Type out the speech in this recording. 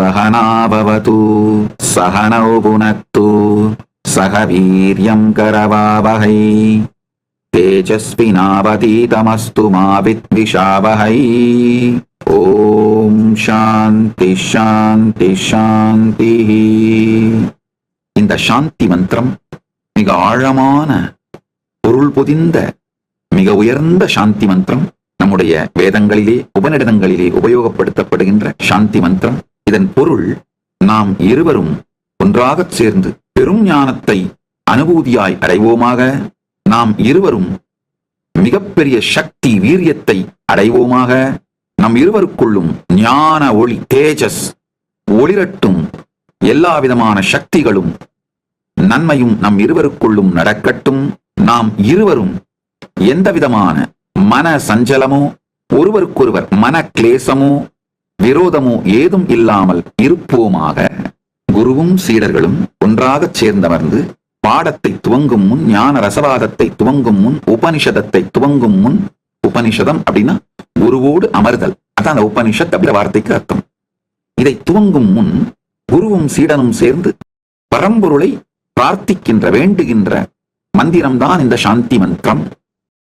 ॐ सहनाभवतु सहनौ पुनक्तु सह वीर्यं करवावहै तेजस्विनावतीतमस्तु मा विद्विषावहै ॐ சாந்தி சாந்தி சாந்தி இந்த சாந்தி மந்திரம் மிக ஆழமான பொருள் பொதிந்த மிக உயர்ந்த சாந்தி மந்திரம் நம்முடைய வேதங்களிலே உபநிடதங்களிலே உபயோகப்படுத்தப்படுகின்ற சாந்தி மந்திரம் இதன் பொருள் நாம் இருவரும் ஒன்றாக சேர்ந்து பெரும் ஞானத்தை அனுபூதியாய் அடைவோமாக. நாம் இருவரும் மிகப்பெரிய சக்தி வீரியத்தை அடைவோமாக. நம் இருவருக்குள்ளும் ஞான ஒளி தேஜஸ் ஒளிரட்டும் எல்லா விதமான சக்திகளும் நன்மையும் நம் இருவருக்குள்ளும் நடக்கட்டும். நாம் இருவரும் எந்த விதமான மன சஞ்சலமோ ஒருவருக்கொருவர் மன கிளேசமோ விரோதமோ ஏதும் இல்லாமல் இருப்போமாக. குருவும் சீடர்களும் ஒன்றாக சேர்ந்தமர்ந்து பாடத்தை துவங்கும் முன் ஞான ரசவாதத்தை துவங்கும் முன் உபனிஷதத்தை துவங்கும் முன் உபனிஷதம் அப்படின்னா குருவோடு அமர்தல். அதான் அந்த உபனிஷத் அப்படின்ற வார்த்தைக்கு அர்த்தம். இதை துவங்கும் முன் குருவும் சீடனும் சேர்ந்து பரம்பொருளை பிரார்த்திக்கின்ற வேண்டுகின்ற மந்திரம்தான் இந்த சாந்தி மந்திரம்.